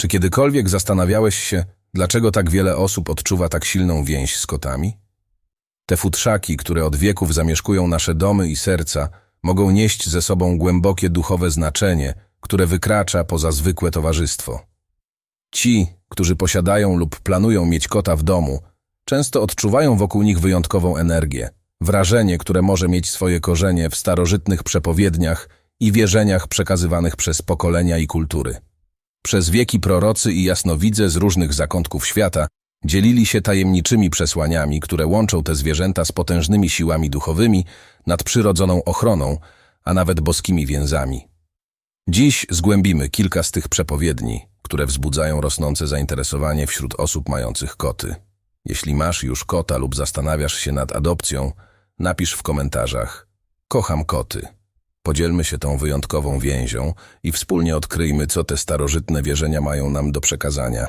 Czy kiedykolwiek zastanawiałeś się, dlaczego tak wiele osób odczuwa tak silną więź z kotami? Te futrzaki, które od wieków zamieszkują nasze domy i serca, mogą nieść ze sobą głębokie duchowe znaczenie, które wykracza poza zwykłe towarzystwo. Ci, którzy posiadają lub planują mieć kota w domu, często odczuwają wokół nich wyjątkową energię, wrażenie, które może mieć swoje korzenie w starożytnych przepowiedniach i wierzeniach przekazywanych przez pokolenia i kultury. Przez wieki prorocy i jasnowidze z różnych zakątków świata dzielili się tajemniczymi przesłaniami, które łączą te zwierzęta z potężnymi siłami duchowymi, nadprzyrodzoną ochroną, a nawet boskimi więzami. Dziś zgłębimy kilka z tych przepowiedni, które wzbudzają rosnące zainteresowanie wśród osób mających koty. Jeśli masz już kota lub zastanawiasz się nad adopcją, napisz w komentarzach Kocham koty. Podzielmy się tą wyjątkową więzią i wspólnie odkryjmy, co te starożytne wierzenia mają nam do przekazania.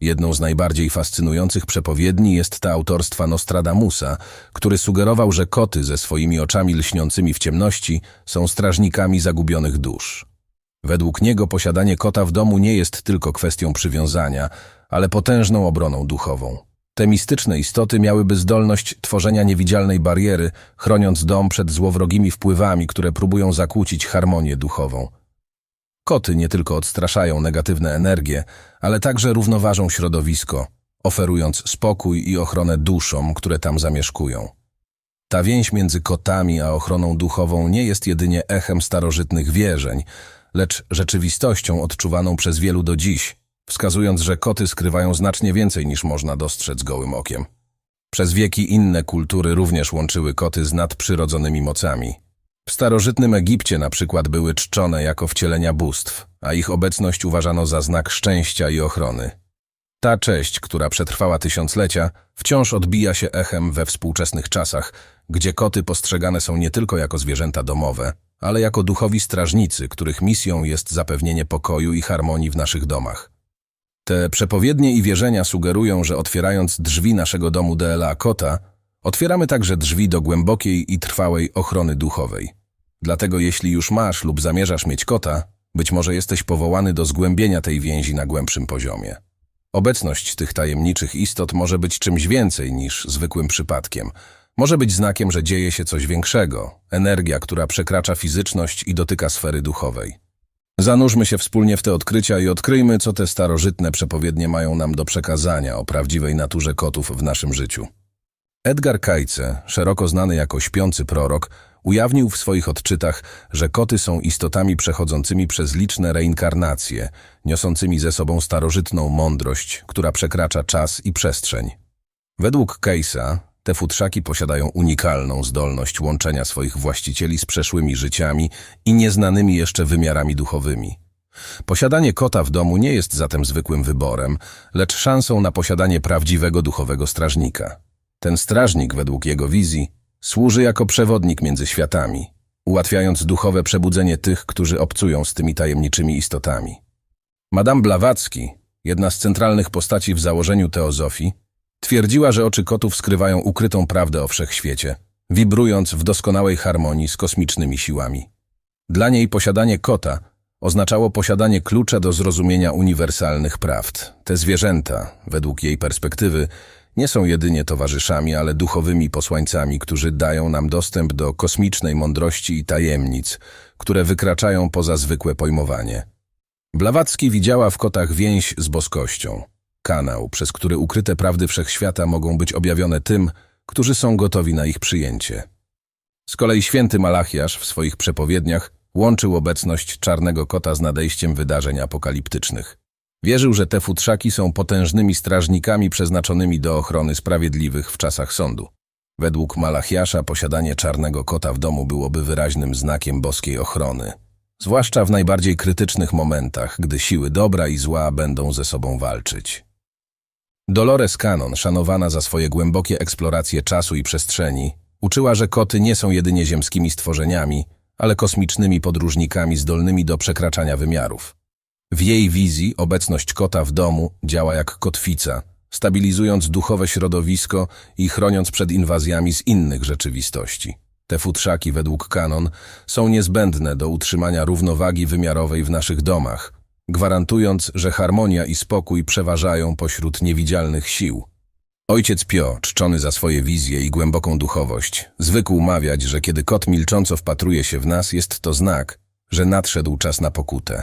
Jedną z najbardziej fascynujących przepowiedni jest ta autorstwa Nostradamusa, który sugerował, że koty ze swoimi oczami lśniącymi w ciemności są strażnikami zagubionych dusz. Według niego posiadanie kota w domu nie jest tylko kwestią przywiązania, ale potężną obroną duchową. Te mistyczne istoty miałyby zdolność tworzenia niewidzialnej bariery, chroniąc dom przed złowrogimi wpływami, które próbują zakłócić harmonię duchową. Koty nie tylko odstraszają negatywne energie, ale także równoważą środowisko, oferując spokój i ochronę duszom, które tam zamieszkują. Ta więź między kotami a ochroną duchową nie jest jedynie echem starożytnych wierzeń, lecz rzeczywistością odczuwaną przez wielu do dziś, wskazując, że koty skrywają znacznie więcej niż można dostrzec gołym okiem. Przez wieki inne kultury również łączyły koty z nadprzyrodzonymi mocami. W starożytnym Egipcie na przykład były czczone jako wcielenia bóstw, a ich obecność uważano za znak szczęścia i ochrony. Ta cześć, która przetrwała tysiąclecia, wciąż odbija się echem we współczesnych czasach, gdzie koty postrzegane są nie tylko jako zwierzęta domowe, ale jako duchowi strażnicy, których misją jest zapewnienie pokoju i harmonii w naszych domach. Te przepowiednie i wierzenia sugerują, że otwierając drzwi naszego domu DLA Kota, otwieramy także drzwi do głębokiej i trwałej ochrony duchowej. Dlatego jeśli już masz lub zamierzasz mieć kota, być może jesteś powołany do zgłębienia tej więzi na głębszym poziomie. Obecność tych tajemniczych istot może być czymś więcej niż zwykłym przypadkiem. Może być znakiem, że dzieje się coś większego, energia, która przekracza fizyczność i dotyka sfery duchowej. Zanurzmy się wspólnie w te odkrycia i odkryjmy, co te starożytne przepowiednie mają nam do przekazania o prawdziwej naturze kotów w naszym życiu. Edgar Cayce, szeroko znany jako śpiący prorok, ujawnił w swoich odczytach, że koty są istotami przechodzącymi przez liczne reinkarnacje, niosącymi ze sobą starożytną mądrość, która przekracza czas i przestrzeń. Według Cayce'a te futrzaki posiadają unikalną zdolność łączenia swoich właścicieli z przeszłymi życiami i nieznanymi jeszcze wymiarami duchowymi. Posiadanie kota w domu nie jest zatem zwykłym wyborem, lecz szansą na posiadanie prawdziwego duchowego strażnika. Ten strażnik, według jego wizji, służy jako przewodnik między światami, ułatwiając duchowe przebudzenie tych, którzy obcują z tymi tajemniczymi istotami. Madame Blawacki, jedna z centralnych postaci w założeniu teozofii, twierdziła, że oczy kotów skrywają ukrytą prawdę o wszechświecie, wibrując w doskonałej harmonii z kosmicznymi siłami. Dla niej posiadanie kota oznaczało posiadanie klucza do zrozumienia uniwersalnych prawd. Te zwierzęta, według jej perspektywy, nie są jedynie towarzyszami, ale duchowymi posłańcami, którzy dają nam dostęp do kosmicznej mądrości i tajemnic, które wykraczają poza zwykłe pojmowanie. Blawacki widziała w kotach więź z boskością, kanał, przez który ukryte prawdy wszechświata mogą być objawione tym, którzy są gotowi na ich przyjęcie. Z kolei święty Malachiasz w swoich przepowiedniach łączył obecność czarnego kota z nadejściem wydarzeń apokaliptycznych. Wierzył, że te futrzaki są potężnymi strażnikami przeznaczonymi do ochrony sprawiedliwych w czasach sądu. Według Malachiasza posiadanie czarnego kota w domu byłoby wyraźnym znakiem boskiej ochrony, zwłaszcza w najbardziej krytycznych momentach, gdy siły dobra i zła będą ze sobą walczyć. Dolores Cannon, szanowana za swoje głębokie eksploracje czasu i przestrzeni, uczyła, że koty nie są jedynie ziemskimi stworzeniami, ale kosmicznymi podróżnikami zdolnymi do przekraczania wymiarów. W jej wizji obecność kota w domu działa jak kotwica, stabilizując duchowe środowisko i chroniąc przed inwazjami z innych rzeczywistości. Te futrzaki, według kanon, są niezbędne do utrzymania równowagi wymiarowej w naszych domach, gwarantując, że harmonia i spokój przeważają pośród niewidzialnych sił. Ojciec Pio, czczony za swoje wizje i głęboką duchowość, zwykł mawiać, że kiedy kot milcząco wpatruje się w nas, jest to znak, że nadszedł czas na pokutę.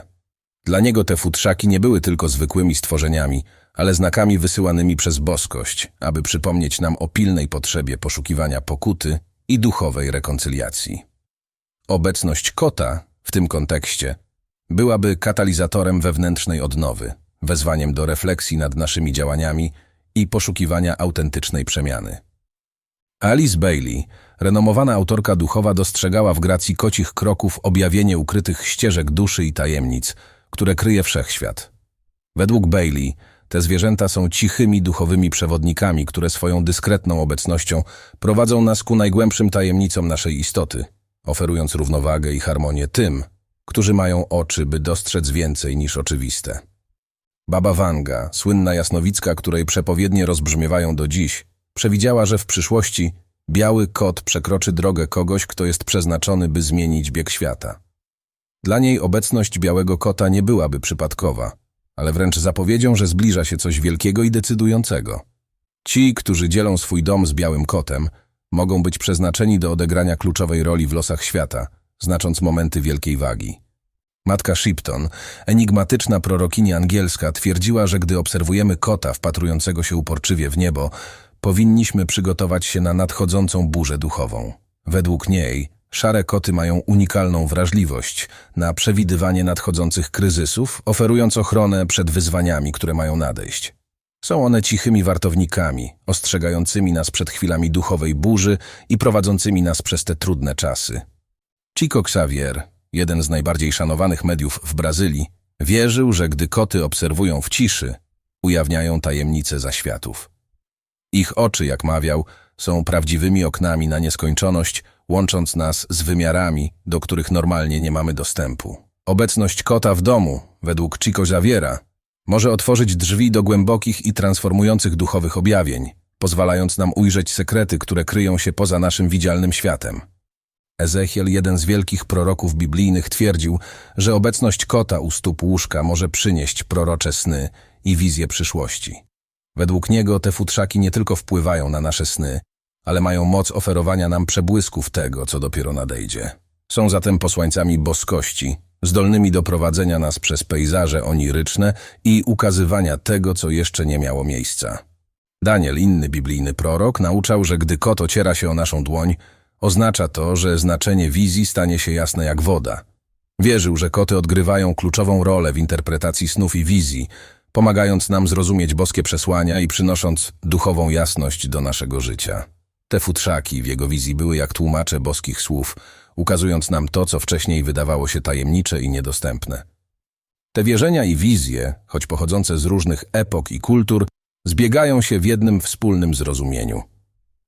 Dla niego te futrzaki nie były tylko zwykłymi stworzeniami, ale znakami wysyłanymi przez boskość, aby przypomnieć nam o pilnej potrzebie poszukiwania pokuty i duchowej rekoncyliacji. Obecność kota w tym kontekście byłaby katalizatorem wewnętrznej odnowy, wezwaniem do refleksji nad naszymi działaniami i poszukiwania autentycznej przemiany. Alice Bailey, renomowana autorka duchowa, dostrzegała w gracji kocich kroków objawienie ukrytych ścieżek duszy i tajemnic, które kryje wszechświat. Według Bailey te zwierzęta są cichymi duchowymi przewodnikami, które swoją dyskretną obecnością prowadzą nas ku najgłębszym tajemnicom naszej istoty, oferując równowagę i harmonię tym, którzy mają oczy, by dostrzec więcej niż oczywiste. Baba Wanga, słynna jasnowicka, której przepowiednie rozbrzmiewają do dziś, przewidziała, że w przyszłości biały kot przekroczy drogę kogoś, kto jest przeznaczony, by zmienić bieg świata. Dla niej obecność białego kota nie byłaby przypadkowa, ale wręcz zapowiedzią, że zbliża się coś wielkiego i decydującego. Ci, którzy dzielą swój dom z białym kotem, mogą być przeznaczeni do odegrania kluczowej roli w losach świata, znacząc momenty wielkiej wagi. Matka Shipton, enigmatyczna prorokini angielska, twierdziła, że gdy obserwujemy kota wpatrującego się uporczywie w niebo, powinniśmy przygotować się na nadchodzącą burzę duchową. Według niej szare koty mają unikalną wrażliwość na przewidywanie nadchodzących kryzysów, oferując ochronę przed wyzwaniami, które mają nadejść. Są one cichymi wartownikami, ostrzegającymi nas przed chwilami duchowej burzy i prowadzącymi nas przez te trudne czasy. Chico Xavier, jeden z najbardziej szanowanych mediów w Brazylii, wierzył, że gdy koty obserwują w ciszy, ujawniają tajemnice zaświatów. Ich oczy, jak mawiał, są prawdziwymi oknami na nieskończoność, łącząc nas z wymiarami, do których normalnie nie mamy dostępu. Obecność kota w domu, według Chico Xaviera, może otworzyć drzwi do głębokich i transformujących duchowych objawień, pozwalając nam ujrzeć sekrety, które kryją się poza naszym widzialnym światem. Ezechiel, jeden z wielkich proroków biblijnych, twierdził, że obecność kota u stóp łóżka może przynieść prorocze sny i wizje przyszłości. Według niego te futrzaki nie tylko wpływają na nasze sny, ale mają moc oferowania nam przebłysków tego, co dopiero nadejdzie. Są zatem posłańcami boskości, zdolnymi do prowadzenia nas przez pejzaże oniryczne i ukazywania tego, co jeszcze nie miało miejsca. Daniel, inny biblijny prorok, nauczał, że gdy kot ociera się o naszą dłoń, oznacza to, że znaczenie wizji stanie się jasne jak woda. Wierzył, że koty odgrywają kluczową rolę w interpretacji snów i wizji, pomagając nam zrozumieć boskie przesłania i przynosząc duchową jasność do naszego życia. Te futrzaki w jego wizji były jak tłumacze boskich słów, ukazując nam to, co wcześniej wydawało się tajemnicze i niedostępne. Te wierzenia i wizje, choć pochodzące z różnych epok i kultur, zbiegają się w jednym wspólnym zrozumieniu.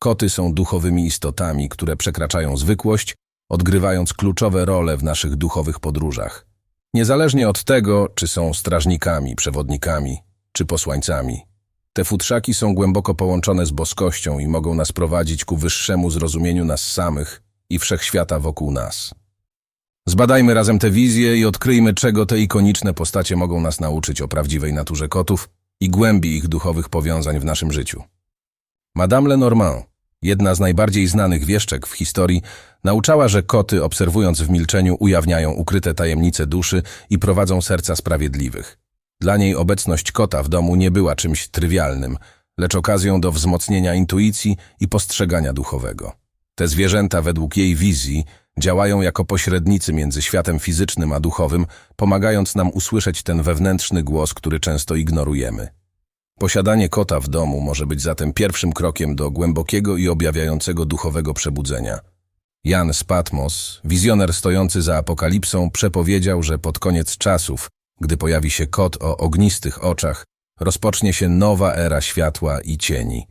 Koty są duchowymi istotami, które przekraczają zwykłość, odgrywając kluczowe role w naszych duchowych podróżach. Niezależnie od tego, czy są strażnikami, przewodnikami, czy posłańcami. Te futrzaki są głęboko połączone z boskością i mogą nas prowadzić ku wyższemu zrozumieniu nas samych i wszechświata wokół nas. Zbadajmy razem te wizje i odkryjmy, czego te ikoniczne postacie mogą nas nauczyć o prawdziwej naturze kotów i głębi ich duchowych powiązań w naszym życiu. Madame Lenormand, jedna z najbardziej znanych wieszczek w historii, nauczała, że koty, obserwując w milczeniu, ujawniają ukryte tajemnice duszy i prowadzą serca sprawiedliwych. Dla niej obecność kota w domu nie była czymś trywialnym, lecz okazją do wzmocnienia intuicji i postrzegania duchowego. Te zwierzęta według jej wizji działają jako pośrednicy między światem fizycznym a duchowym, pomagając nam usłyszeć ten wewnętrzny głos, który często ignorujemy. Posiadanie kota w domu może być zatem pierwszym krokiem do głębokiego i objawiającego duchowego przebudzenia. Jan z Patmos, wizjoner stojący za apokalipsą, przepowiedział, że pod koniec czasów, gdy pojawi się kot o ognistych oczach, rozpocznie się nowa era światła i cieni.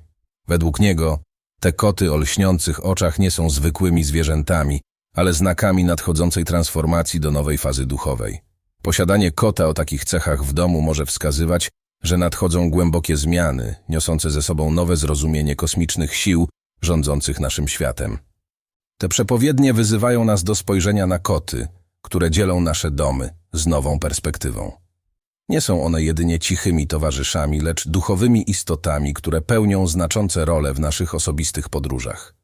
Według niego te koty o lśniących oczach nie są zwykłymi zwierzętami, ale znakami nadchodzącej transformacji do nowej fazy duchowej. Posiadanie kota o takich cechach w domu może wskazywać, że nadchodzą głębokie zmiany, niosące ze sobą nowe zrozumienie kosmicznych sił rządzących naszym światem. Te przepowiednie wyzywają nas do spojrzenia na koty, które dzielą nasze domy z nową perspektywą. Nie są one jedynie cichymi towarzyszami, lecz duchowymi istotami, które pełnią znaczące role w naszych osobistych podróżach.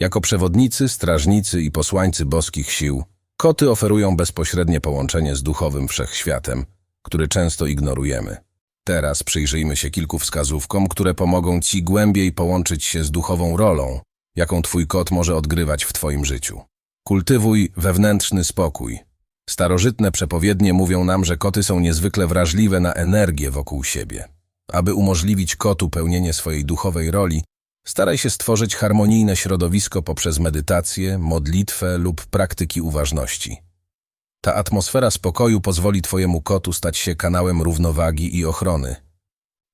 Jako przewodnicy, strażnicy i posłańcy boskich sił, koty oferują bezpośrednie połączenie z duchowym wszechświatem, który często ignorujemy. Teraz przyjrzyjmy się kilku wskazówkom, które pomogą Ci głębiej połączyć się z duchową rolą, jaką Twój kot może odgrywać w Twoim życiu. Kultywuj wewnętrzny spokój. Starożytne przepowiednie mówią nam, że koty są niezwykle wrażliwe na energię wokół siebie. Aby umożliwić kotu pełnienie swojej duchowej roli, staraj się stworzyć harmonijne środowisko poprzez medytację, modlitwę lub praktyki uważności. Ta atmosfera spokoju pozwoli Twojemu kotu stać się kanałem równowagi i ochrony.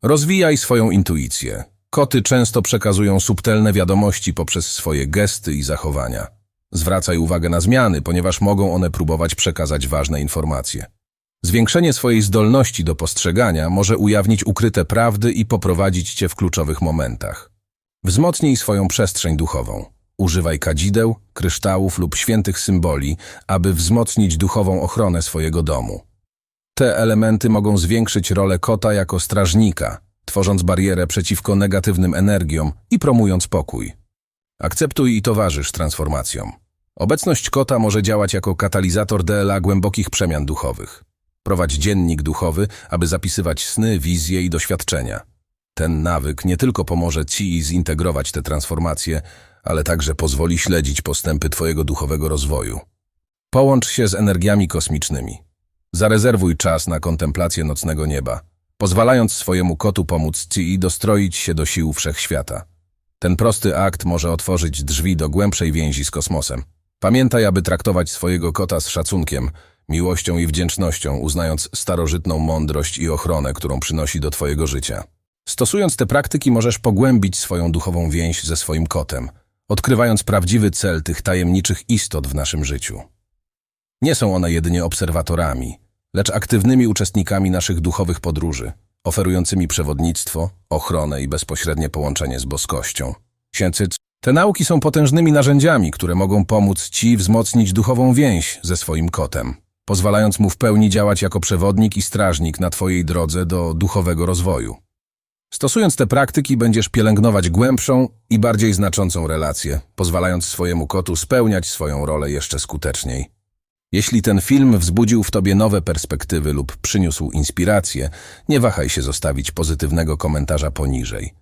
Rozwijaj swoją intuicję. Koty często przekazują subtelne wiadomości poprzez swoje gesty i zachowania. Zwracaj uwagę na zmiany, ponieważ mogą one próbować przekazać ważne informacje. Zwiększenie swojej zdolności do postrzegania może ujawnić ukryte prawdy i poprowadzić Cię w kluczowych momentach. Wzmocnij swoją przestrzeń duchową. Używaj kadzideł, kryształów lub świętych symboli, aby wzmocnić duchową ochronę swojego domu. Te elementy mogą zwiększyć rolę kota jako strażnika, tworząc barierę przeciwko negatywnym energiom i promując pokój. Akceptuj i towarzysz transformacjom. Obecność kota może działać jako katalizator DLA głębokich przemian duchowych. Prowadź dziennik duchowy, aby zapisywać sny, wizje i doświadczenia. Ten nawyk nie tylko pomoże Ci zintegrować te transformacje, ale także pozwoli śledzić postępy Twojego duchowego rozwoju. Połącz się z energiami kosmicznymi. Zarezerwuj czas na kontemplację nocnego nieba, pozwalając swojemu kotu pomóc Ci dostroić się do sił wszechświata. Ten prosty akt może otworzyć drzwi do głębszej więzi z kosmosem. Pamiętaj, aby traktować swojego kota z szacunkiem, miłością i wdzięcznością, uznając starożytną mądrość i ochronę, którą przynosi do Twojego życia. Stosując te praktyki, możesz pogłębić swoją duchową więź ze swoim kotem, odkrywając prawdziwy cel tych tajemniczych istot w naszym życiu. Nie są one jedynie obserwatorami, lecz aktywnymi uczestnikami naszych duchowych podróży, oferującymi przewodnictwo, ochronę i bezpośrednie połączenie z boskością. Księcyc, te nauki są potężnymi narzędziami, które mogą pomóc Ci wzmocnić duchową więź ze swoim kotem, pozwalając mu w pełni działać jako przewodnik i strażnik na Twojej drodze do duchowego rozwoju. Stosując te praktyki, będziesz pielęgnować głębszą i bardziej znaczącą relację, pozwalając swojemu kotu spełniać swoją rolę jeszcze skuteczniej. Jeśli ten film wzbudził w tobie nowe perspektywy lub przyniósł inspirację, nie wahaj się zostawić pozytywnego komentarza poniżej.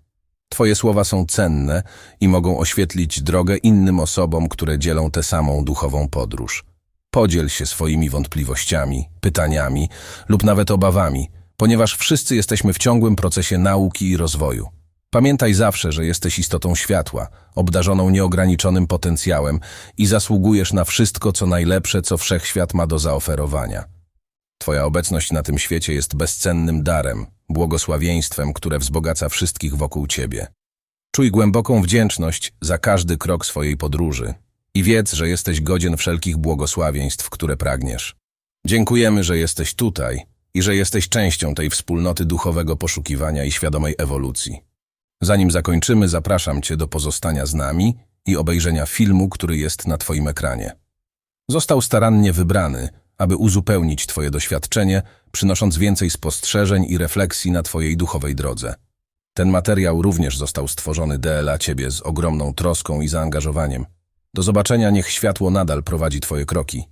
Twoje słowa są cenne i mogą oświetlić drogę innym osobom, które dzielą tę samą duchową podróż. Podziel się swoimi wątpliwościami, pytaniami lub nawet obawami, ponieważ wszyscy jesteśmy w ciągłym procesie nauki i rozwoju. Pamiętaj zawsze, że jesteś istotą światła, obdarzoną nieograniczonym potencjałem i zasługujesz na wszystko, co najlepsze, co wszechświat ma do zaoferowania. Twoja obecność na tym świecie jest bezcennym darem, błogosławieństwem, które wzbogaca wszystkich wokół Ciebie. Czuj głęboką wdzięczność za każdy krok swojej podróży i wiedz, że jesteś godzien wszelkich błogosławieństw, które pragniesz. Dziękujemy, że jesteś tutaj i że jesteś częścią tej wspólnoty duchowego poszukiwania i świadomej ewolucji. Zanim zakończymy, zapraszam Cię do pozostania z nami i obejrzenia filmu, który jest na Twoim ekranie. Został starannie wybrany, aby uzupełnić Twoje doświadczenie, przynosząc więcej spostrzeżeń i refleksji na Twojej duchowej drodze. Ten materiał również został stworzony dla Ciebie z ogromną troską i zaangażowaniem. Do zobaczenia niech światło nadal prowadzi Twoje kroki.